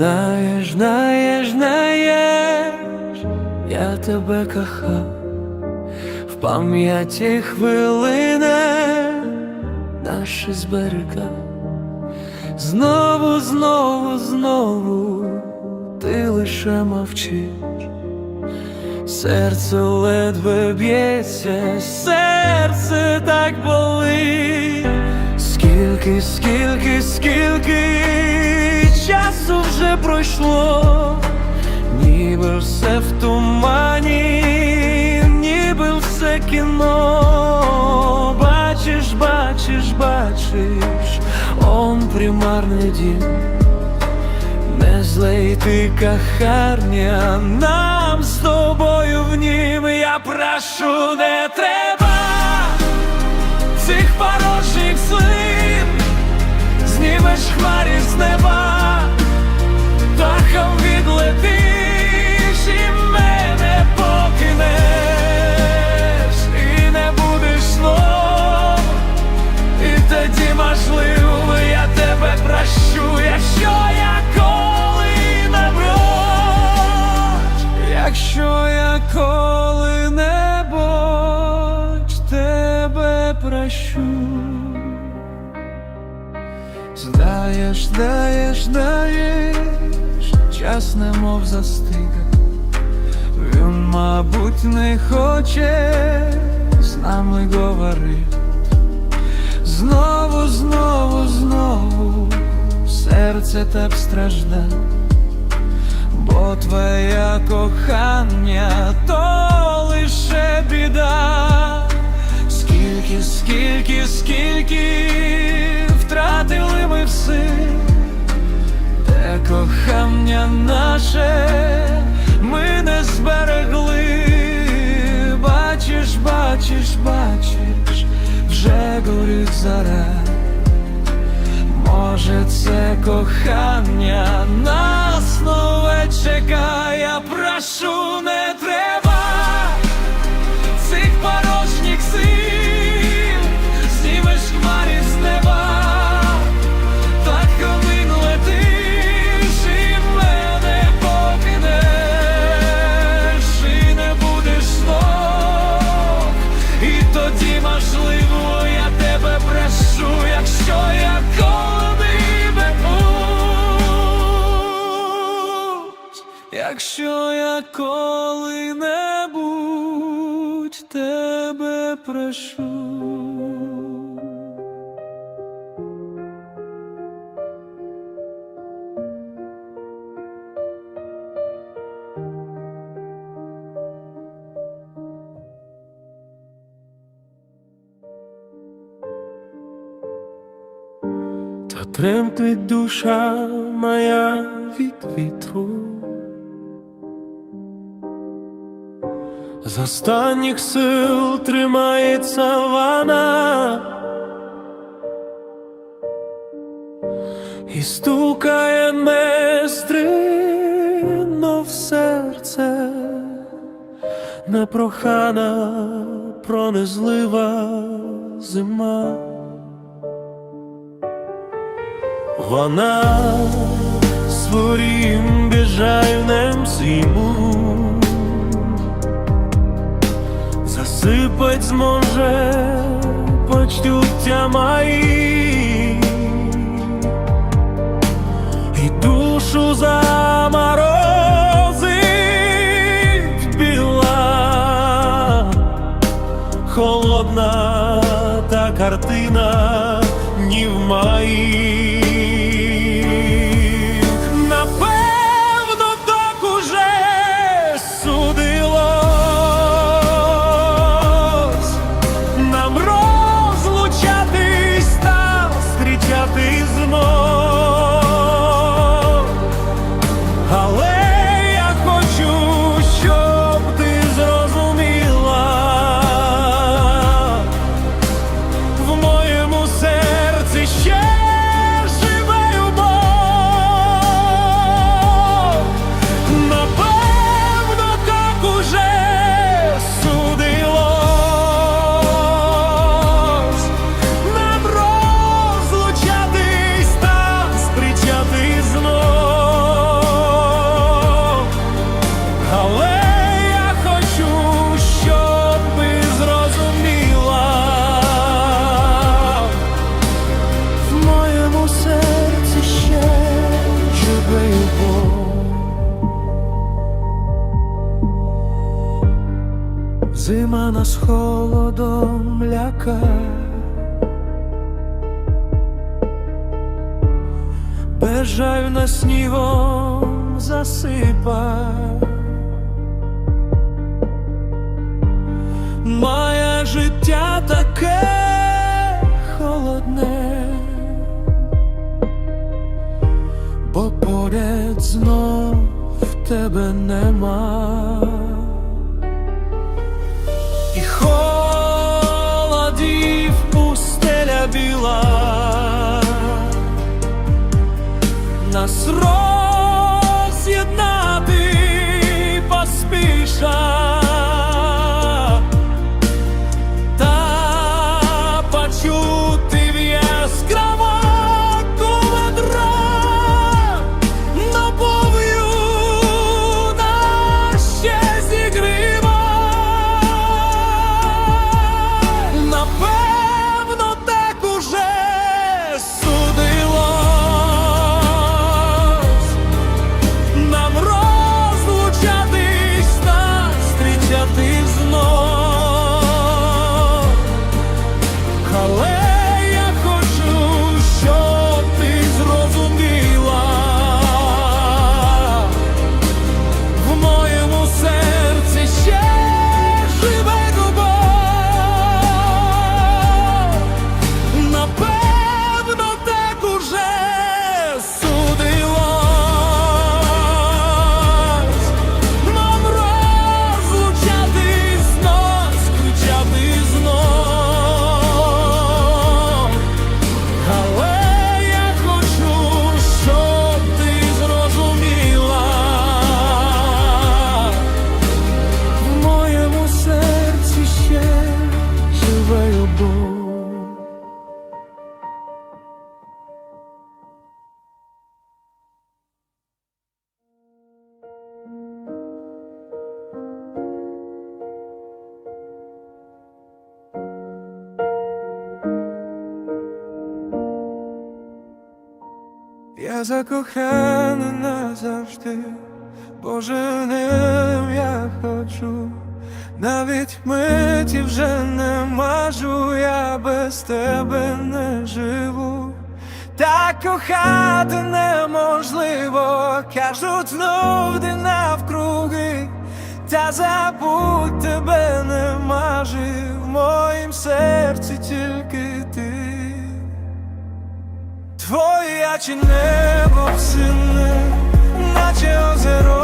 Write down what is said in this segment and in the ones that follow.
Знаєш, знаєш, знаєш, я тебе кохав, в пам'яті хвилини наші зберегав. Знову, знову, знову ти лише мовчиш, серце ледве б'ється, серце так болить. Скільки, скільки, скільки вже пройшло, ніби все в тумані, ніби все кіно. Бачиш, бачиш, бачиш, он примарний дім. Не злий ти кахарня, нам з тобою в нім я прошу, не треба цих порожніх слів, знімеш хмарі з неба, птахом відлетиш і мене покинеш, і не будеш знов, і тоді можливо я тебе прощу, якщо я коли наброч, якщо я коли-небудь тебе прощу. Знаєш, знаєш, знаєш, час немов застига. Він, мабуть, не хоче з нами говорити. Знову, знову, знову серце так стражда, бо твоє кохання то лише біда. Скільки, скільки, скільки втратили ми те кохання наше ми не зберегли. Бачиш, бачиш, бачиш, вже горить зара. Може, це кохання нас нове чекає, прошу, тебе прошу. Та тремтить душа моя від вітру. З останніх сил тримається вона і стукає нестримно в серце, непрохана, пронизлива зима. Вона своїм біжальним зиму засипать зможе почуття мої і душу заморозить біла, холодна та картина ні в моїх. з холодом ляка, бежаю на снігом засипа, моє життя таке холодне, бо поряд знов в тебе нема. срок. away Я закохана назавжди, Боже, ним я хочу, навіть миті вже не мажу, я без тебе не живу, так кохати неможливо, кажуть знов де навкруги, та забудь тебе не мажи в моїм серці тільки ти. твоя чи не 없은 날. 낮에 어제로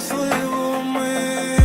щасливу мить.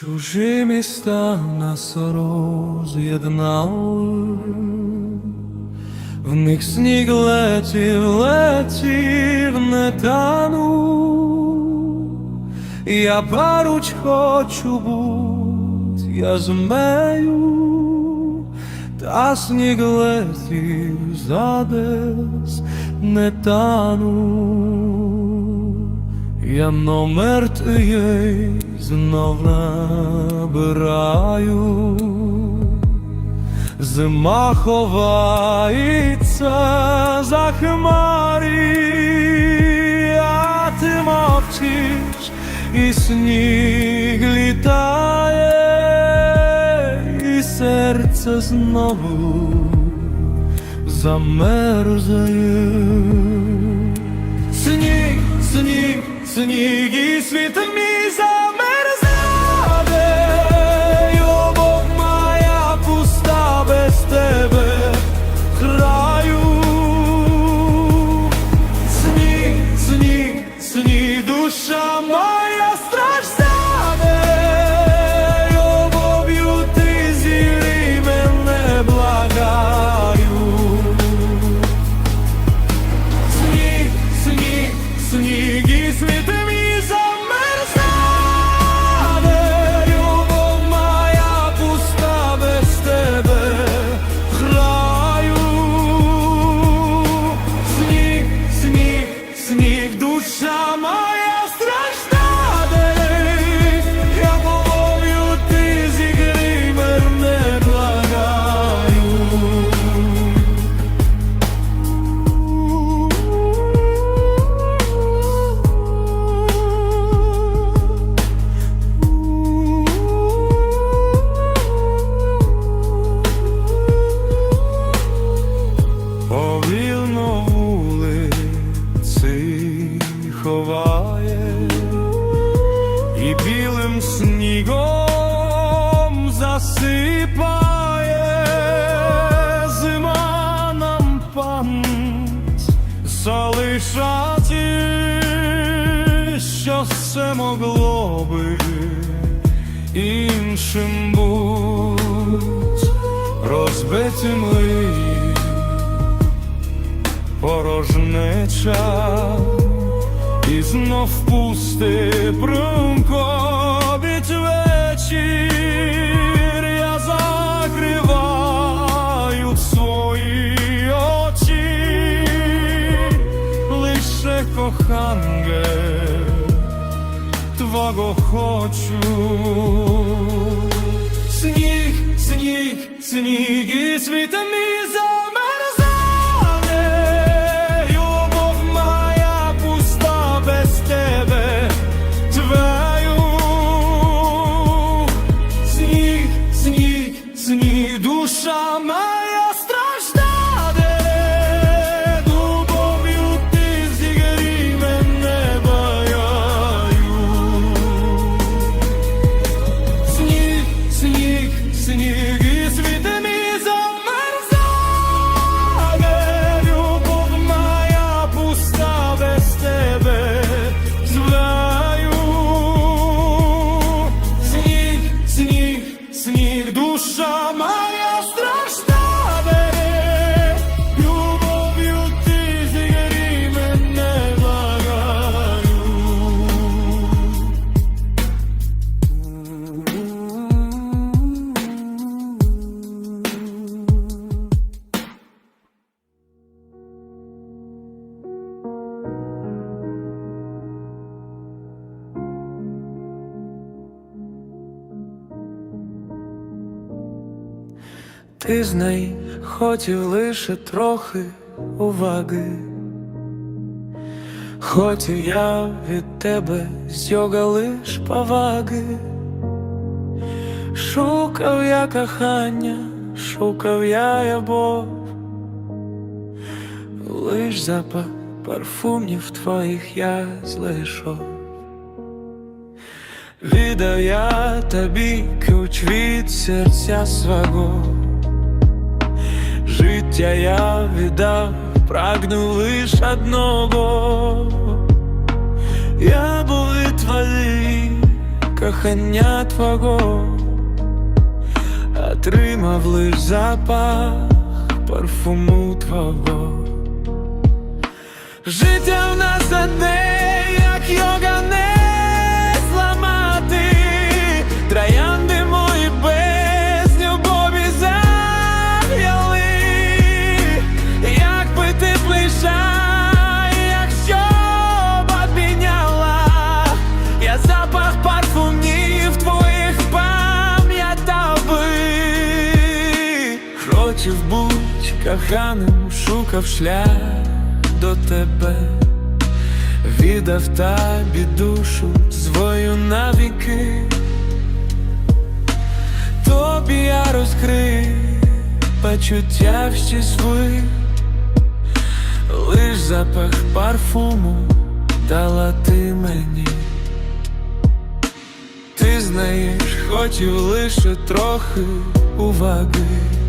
Чужі міста нас роз'єднали, в них сніг летів, летів, не танув. Я поруч хочу бути, я змею, та сніг летів задес, не танув. Я номер твій знов набираю, зима ховається за хмарі, а ти мовчиш, і сніг літає, і серце знову замерзає. Сніг, сніг, сніг і світ мій душа що все могло би іншим буть розбиті мрії порожнеча і знов пусти прунковіть вечір, я закриваю свої очі, лише коханге твого хочу. Сніг, сніг, сніг і світ Ти з неї хотів лише трохи уваги. Хотів я від тебе з лиш поваги. Шукав я кохання, шукав я любов, лиш запах парфумів твоїх я знайшов. Віддав я тобі ключ від серця свого. Життя я віддав, прагну лиш одного. Я був і твоїй кохання твого, отримав лиш запах парфуму твого. Життя в нас одне, як йога не бути коханим, шукав шлях до тебе, віддав тобі душу свою навіки, тобі я розкрив почуття всі свої, лиш запах парфуму дала ти мені. Ти знаєш, хотів лише трохи уваги.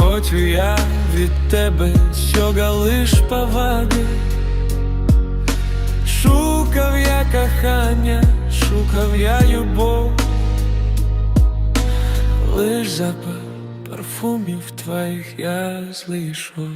Хочу я від тебе сьога лиш поваги, шукав я кохання, шукав я любов, лиш запах парфумів твоїх я слышу.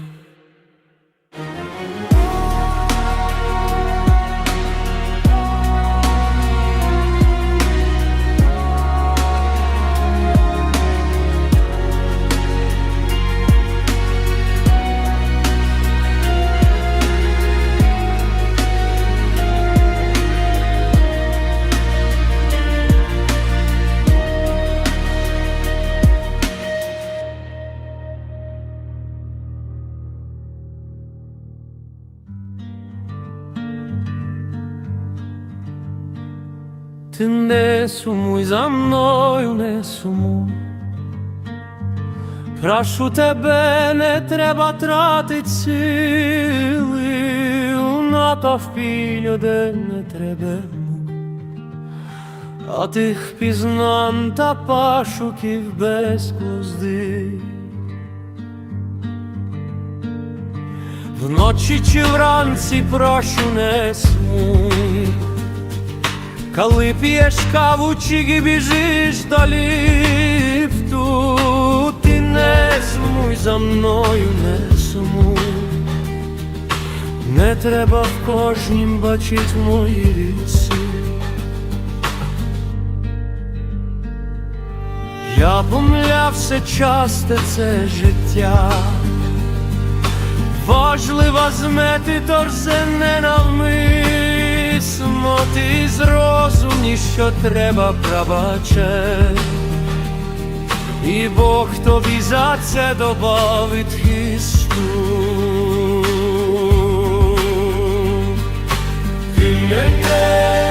Ти не сумуй за мною, не сумуй. Прошу тебе, не треба тратить сили у натовпі людей не треба. А тих пізнан та пашуків без глузди. Вночі чи вранці прошу не сумуй. Коли п'єш каву чи біжиш до ліфту, ти не сумуй за мною, не сумуй. Не треба в кожнім бачить мої ріси. Я помилявся часто це життя. Важливо змети торзе ненавмисно Ти зрозумні, що треба пробачать. І Бог тобі за це добавить хисту Ти мене,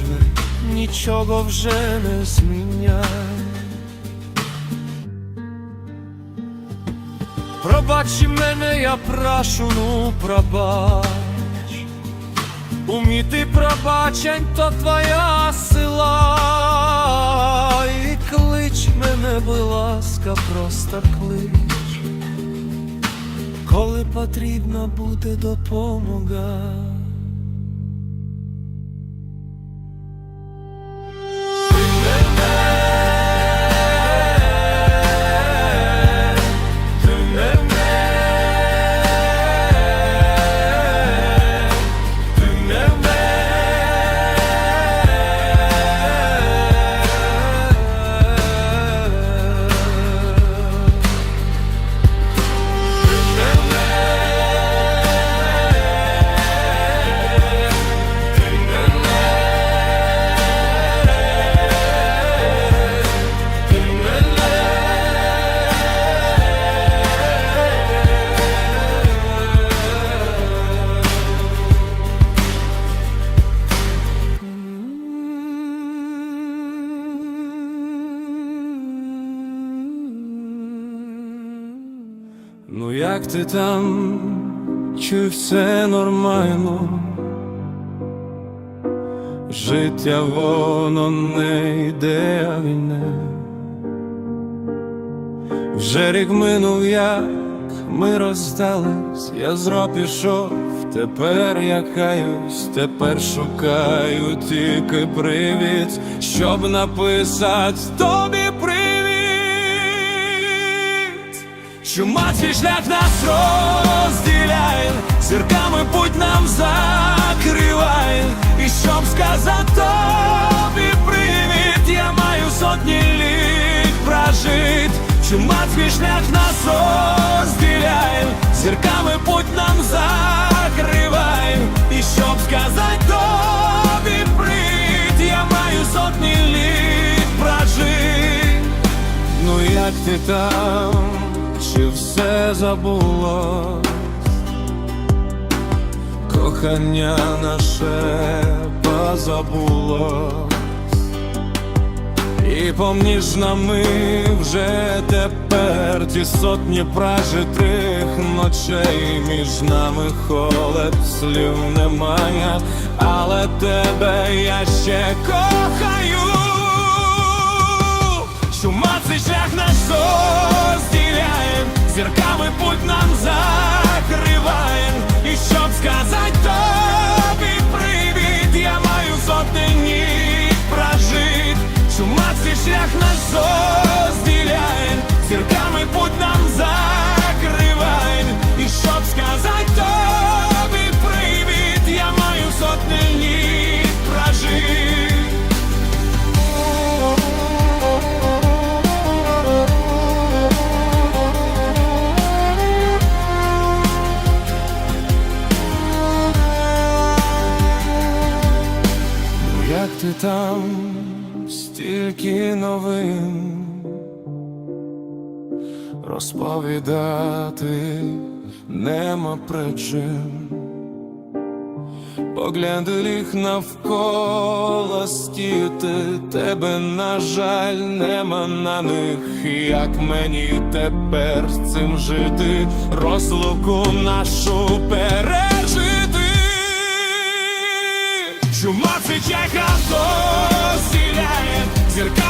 Нажве нічого вже не зміняє. Пробач мене, я прошу, ну пробач. Уміти пробачень, то твоя сила. І клич мене, будь ласка, просто клич, коли потрібна буде допомога. Як ти там, чи все нормально? Життя воно не йде, війне. Вже рік минув, як ми розстались, я зро пішов, тепер я каюсь, тепер шукаю тільки привід, щоб написати тобі привіт. Чума цей шлях нас розділяє, зірками путь нам закриває, і щоб сказати тобі привіт, я маю сотні літ прожит. Чума цей шлях нас розділяє, зірками путь нам закриває, і щоб сказати тобі привіт, я маю сотні літ прожит. Ну як ти там, Чи все забуло? Кохання наше позабуло І помніж нами вже тепер ті сотні прожитих ночей між нами холод слів немає, але тебе я ще кохаю. Чума цей шлях наш розділяє, зірками путь нам закриває, і щоб сказати тобі привіт, я маю сотні ніг прожит. Чума цей шлях нас розділяє, зірками путь нам закриває, і щоб сказати тобі розповідати нема причин. Погляди ліг навколо стіти, тебе, на жаль, нема на них. Як мені тепер з цим жити, розлуку нашу пережити. Чума цей чайка сіляє, зірками путь нам за